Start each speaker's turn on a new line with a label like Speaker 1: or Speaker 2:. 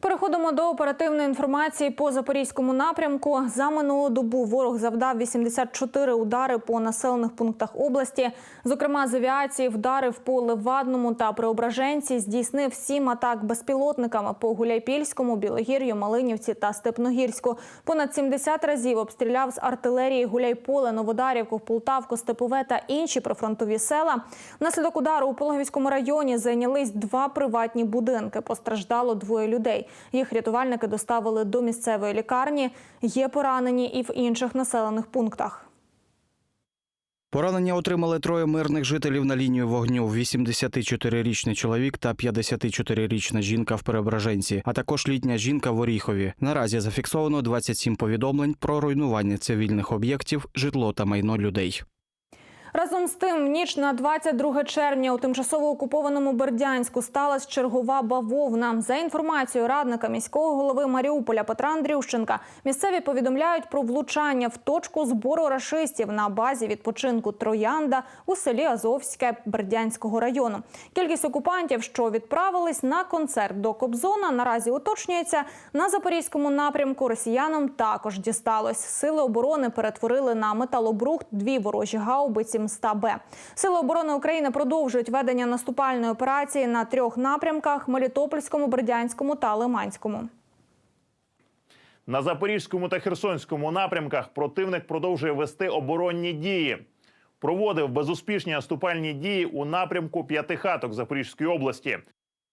Speaker 1: Переходимо до оперативної інформації по запорізькому напрямку. За минулу добу ворог завдав 84 удари по населених пунктах області. Зокрема, з авіації вдарив по Левадному та Преображенці. Здійснив сім атак безпілотниками по Гуляйпільському, Білогір'ю, Малинівці та Степногірську. Понад 70 разів обстріляв з артилерії Гуляйполе, Новодарівку, Полтавку, Степове та інші прифронтові села. Внаслідок удару у Пологівському районі зайнялись два приватні будинки. Постраждало двоє людей. Їх рятувальники доставили до місцевої лікарні. Є поранені і в інших населених пунктах.
Speaker 2: Поранення отримали троє мирних жителів на лінію вогню: 84-річний чоловік та 54-річна жінка в Переображенці, а також літня жінка в Оріхові. Наразі зафіксовано 27 повідомлень про руйнування цивільних об'єктів, житло та майно людей.
Speaker 1: Разом з тим, ніч на 22 червня у тимчасово окупованому Бердянську сталася чергова бавовна. За інформацією радника міського голови Маріуполя Петра Андрющенка, місцеві повідомляють про влучання в точку збору рашистів на базі відпочинку Троянда у селі Азовське Бердянського району. Кількість окупантів, що відправились на концерт до Кобзона, наразі уточнюється. На запорізькому напрямку росіянам також дісталось. Сили оборони перетворили на металобрухт дві ворожі гаубиці МСТА-Б. Сили оборони України продовжують ведення наступальної операції на трьох напрямках: Мелітопольському, Бердянському та Лиманському.
Speaker 3: На Запорізькому та Херсонському напрямках противник продовжує вести оборонні дії. Проводив безуспішні наступальні дії у напрямку П'ятихаток Запорізької області.